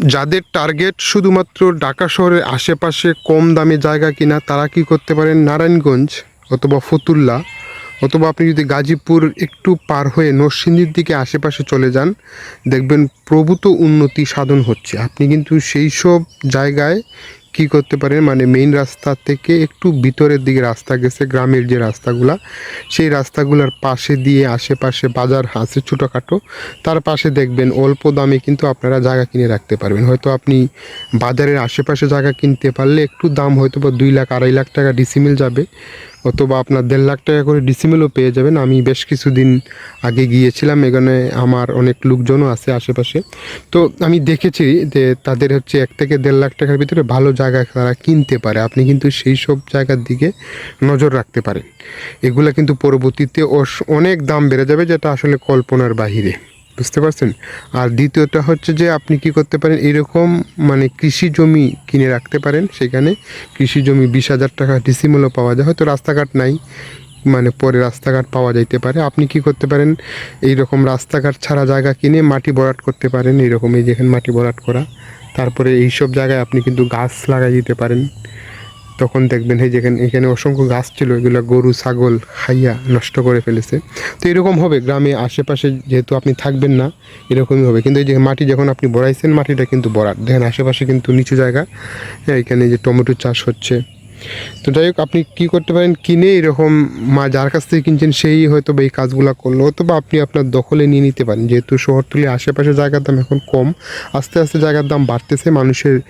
যাদের টার্গেট শুধুমাত্র ঢাকা শহরের আশেপাশে কম দামে জায়গা কিনা, তারা কি করতে পারেন? নারায়ণগঞ্জ অথবা ফতুল্লা অথবা আপনি যদি গাজীপুর একটু পার হয়ে নরসিংদীর দিকে আশেপাশে চলে যান, দেখবেন প্রভূত উন্নতি সাধন হচ্ছে। আপনি কিন্তু সেই সব জায়গায় কি করতে পারেন মানে মেইন রাস্তা থেকে একটু ভিতরের দিকে রাস্তা গেছে, গ্রামের যে রাস্তাগুলা, সেই রাস্তাগুলোর পাশে দিয়ে আশেপাশে বাজার আছে ছোটোখাটো, তার পাশে দেখবেন অল্প দামে কিন্তু আপনারা জায়গা কিনে রাখতে পারবেন। হয়তো আপনি বাজারের আশেপাশে জায়গা কিনতে পারলে একটু দাম হয়তো বা দুই লাখ, আড়াই লাখ টাকা ডিসিমিল যাবে। অথবা আপনার দেড় লাখ টাকা করে ডিসিমিলও পেয়ে যাবেন। আমি বেশ কিছুদিন আগে গিয়েছিলাম, এখানে আমার অনেক লোকজনও আছে আশেপাশে। তো আমি দেখেছি যে তাদের হচ্ছে এক থেকে দেড় লাখ টাকার ভিতরে ভালো জায়গা তারা কিনতে পারে। আপনি কিন্তু সেই সব জায়গার দিকে নজর রাখতে পারেন। এগুলো কিন্তু পরবর্তীতে অনেক দাম বেড়ে যাবে, যেটা আসলে কল্পনার বাহিরে। বুঝতে পারছেন? আর দ্বিতীয়টা হচ্ছে যে আপনি কি করতে পারেন, এরকম মানে কৃষি জমি কিনে রাখতে পারেন। সেখানে কৃষি জমি বিশ হাজার টাকা ডিসিমূল্য পাওয়া যায়। হয়তো রাস্তাঘাট নাই মানে পরে রাস্তাঘাট পাওয়া যাইতে পারে। আপনি কি করতে পারেন এই রকম রাস্তাঘাট ছাড়া জায়গা কিনে মাটি বরাট করতে পারেন। এইরকম এই যেখানে মাটি বরাট করা। তারপরে এইসব জায়গায় আপনি কিন্তু গাছ লাগাই দিতে পারেন। তখন দেখবেন, এই যেখানে এখানে অসংখ্য গাছ ছিল, এগুলো গরু, ছাগল খাইয়া নষ্ট করে ফেলেছে। তো এরকম হবে, গ্রামে আশেপাশে যেহেতু আপনি থাকবেন না, এরকমই হবে। কিন্তু এই যে মাটি যখন আপনি বড়াইছেন, মাটিটা কিন্তু বরাট দেখেন, আশেপাশে কিন্তু নিচু জায়গা। হ্যাঁ এখানে যে টমেটো চাষ হচ্ছে। তো যাই হোক, আপনি কী করতে পারেন? কিনে এরকম মা যার কাছ থেকে কিনছেন, সেই হয়তো বা এই কাজগুলো করল। অথবা আপনি আপনার দখলে নিয়ে নিতে পারেন। যেহেতু শহরতলি আশেপাশে জায়গার দাম এখন কম, আস্তে আস্তে জায়গার দাম বাড়তেছে, মানুষের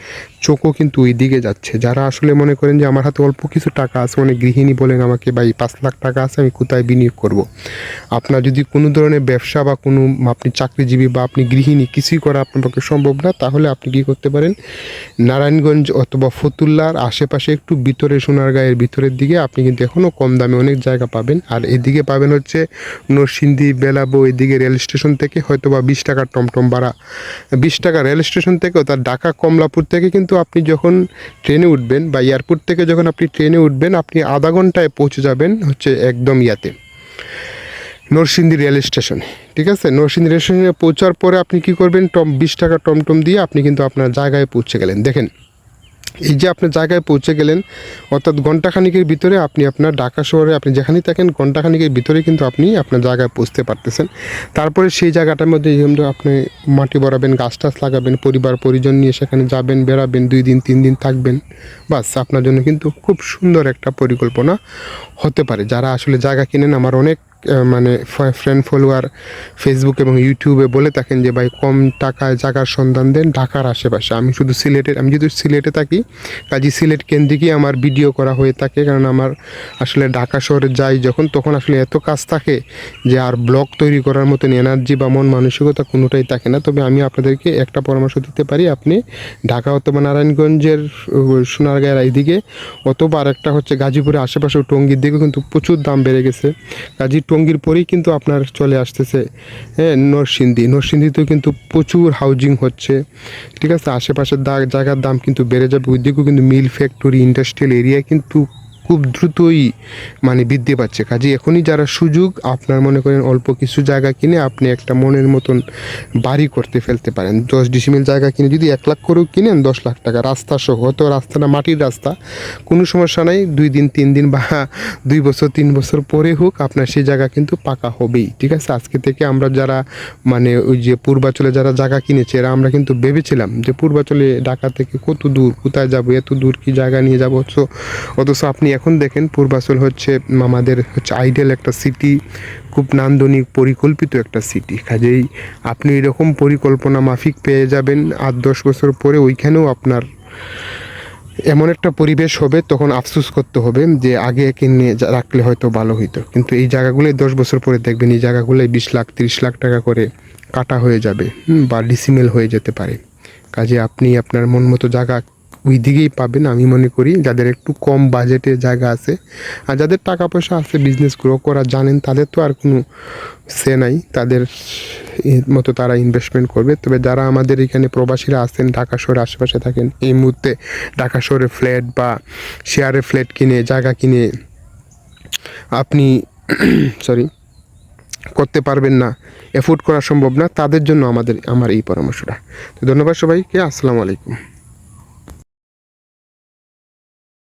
চোখও কিন্তু ওই দিকে যাচ্ছে। যারা আসলে মনে করেন যে, আমার হাতে অল্প কিছু টাকা আছে, অনেক গৃহিণী বলেন আমাকে বা এই পাঁচ লাখ টাকা আছে, আমি কোথায় বিনিয়োগ করব। আপনার যদি কোনো ধরনের ব্যবসা বা কোনো আপনি চাকরিজীবী বা আপনি গৃহিণী, কিছুই করা আপনার পক্ষে সম্ভব না, তাহলে আপনি কি করতে পারেন? নারায়ণগঞ্জ অথবা ফতুল্লার আশেপাশে একটু ভিতরে সোনারগাঁয়ের ভিতরের দিকে আপনি কিন্তু এখনও কম দামে অনেক জায়গা পাবেন। আর এদিকে পাবেন হচ্ছে নরসিংদী, বেলাবো, এদিকে রেল স্টেশন থেকে হয়তো বা বিশ টাকার টমটম ভাড়া। বিশ টাকা রেল স্টেশন থেকেও তার ঢাকা, কমলাপুর থেকে কিন্তু আপনি যখন ট্রেনে উঠবেন বা এয়ারপোর্ট থেকে যখন আপনি ট্রেনে উঠবেন, আপনি আধা ঘন্টায় পৌঁছে যাবেন হচ্ছে একদম ইয়াতে। নরসিংদী রেল স্টেশনে, ঠিক আছে? নরসিংদী রেল স্টেশনে পৌঁছার পরে আপনি কি করবেন? টম, বিশ টাকা টমটম দিয়ে আপনি কিন্তু আপনার জায়গায় পৌঁছে গেলেন। দেখেন এই যে আপনার জায়গায় পৌঁছে গেলেন, অর্থাৎ ঘন্টাখানিকের ভিতরে আপনি আপনার ঢাকা শহরে আপনি যেখানেই থাকেন ঘন্টাখানিকের ভিতরে কিন্তু আপনি আপনার জায়গায় পৌঁছতে পারতেছেন। তারপরে সেই জায়গাটার মধ্যে যেমন আপনি মাটি বরাবেন গাছ টাছ লাগাবেন, পরিবার, পরিজন নিয়ে সেখানে যাবেন, বেড়াবেন, দুই দিন, তিন দিন থাকবেন। বাস, আপনার জন্য কিন্তু খুব সুন্দর একটা পরিকল্পনা হতে পারে। যারা আসলে জায়গা কিনেন, আমার অনেক মানে ফ্রেন্ড ফলোয়ার ফেসবুক এবং ইউটিউবে বলে থাকেন যে, ভাই, কম টাকায় জায়গার সন্ধান দেন ঢাকার আশেপাশে। আমি শুধু সিলেটের আমি যদি সিলেটে থাকি, কাজী সিলেট কেন্দ্রিকই আমার ভিডিও করা হয়ে থাকে। কারণ আমার আসলে ঢাকা শহরে যাই যখন, তখন আসলে এত কাজ থাকে যে, আর ব্লগ তৈরি করার মতন এনার্জি বা মন মানসিকতা কোনোটাই থাকে না। তবে আমি আপনাদেরকে একটা পরামর্শ দিতে পারি, আপনি ঢাকা অথবা নারায়ণগঞ্জের সোনারগাঁয়ের এইদিকে অথবা আরেকটা হচ্ছে গাজীপুরের আশেপাশে টঙ্গির দিকেও কিন্তু প্রচুর দাম বেড়ে গেছে। গাজী টঙ্গির পরেই কিন্তু আপনার চলে আসতেছে হ্যাঁ নরসিংদী। নরসিংদীতেও কিন্তু প্রচুর হাউজিং হচ্ছে, ঠিক আছে? আশেপাশের জায়গার দাম কিন্তু বেড়ে যাবে। ওইদিকেও কিন্তু মিল ফ্যাক্টরি ইন্ডাস্ট্রিয়াল এরিয়া কিন্তু খুব দ্রুতই মানে বৃদ্ধি পাচ্ছে। কাজে এখনই যারা সুযোগ, আপনার মনে করেন অল্প কিছু জায়গা কিনে আপনি একটা মনের মতন বাড়ি করতে ফেলতে পারেন। দশ ডিসিমিল জায়গা কিনে যদি এক লাখ করেও কিনেন, দশ লাখ টাকা রাস্তা সহ, হয়তো রাস্তাটা মাটির রাস্তা, কোনো সমস্যা নাই। দুই দিন, তিন দিন বা দুই বছর, তিন বছর পরে হোক, আপনার সেই জায়গা কিন্তু পাকা হবেই। ঠিক আছে? আজকে থেকে আমরা যারা মানে ওই যে পূর্বাচলে যারা জায়গা কিনেছে, এরা আমরা কিন্তু ভেবেছিলাম যে পূর্বাচলে ঢাকা থেকে কত দূর, কোথায় যাব, এত দূর কি জায়গা নিয়ে যাব? অথচ অথচ আপনি এখন দেখেন পূর্বাচল হচ্ছে আমাদের হচ্ছে আইডিয়াল একটা সিটি খুব নান্দনিক পরিকল্পিত একটা সিটি কাজেই আপনি এরকম পরিকল্পনা মাফিক পেয়ে যাবেন, আট দশ বছর পরে ওইখানেও আপনার এমন একটা পরিবেশ হবে, তখন আফসোস করতে হবে যে আগে কিনে রাখলে হয়তো ভালো হইতো। কিন্তু এই জায়গাগুলোই দশ বছর পরে দেখবেন, এই জায়গাগুলোই বিশ লাখ, তিরিশ লাখ টাকা করে কাটা হয়ে যাবে বা ডিসিমেল হয়ে যেতে পারে। কাজে আপনি আপনার মন মতো জায়গা ওই দিকেই পাবেন, আমি মনে করি। যাদের একটু কম বাজেটে জায়গা আছে, আর যাদের টাকা পয়সা আছে বিজনেস গ্রো করা জানেন, তাদের তো আর কোনো সে নাই। তাদের মতো তারা ইনভেস্টমেন্ট করবে। তবে যারা আমাদের এখানে প্রবাসীরা আছেন, ঢাকা শহরের আশেপাশে থাকেন, এই মুহূর্তে ঢাকা শহরে ফ্ল্যাট বা শেয়ারে ফ্ল্যাট কিনে, জায়গা কিনে আপনি সরি করতে পারবেন না এফোর্ড করা সম্ভব না, তাদের জন্য আমাদের, আমার এই পরামর্শটা। তো ধন্যবাদ সবাইকে, আসসালামু আলাইকুম।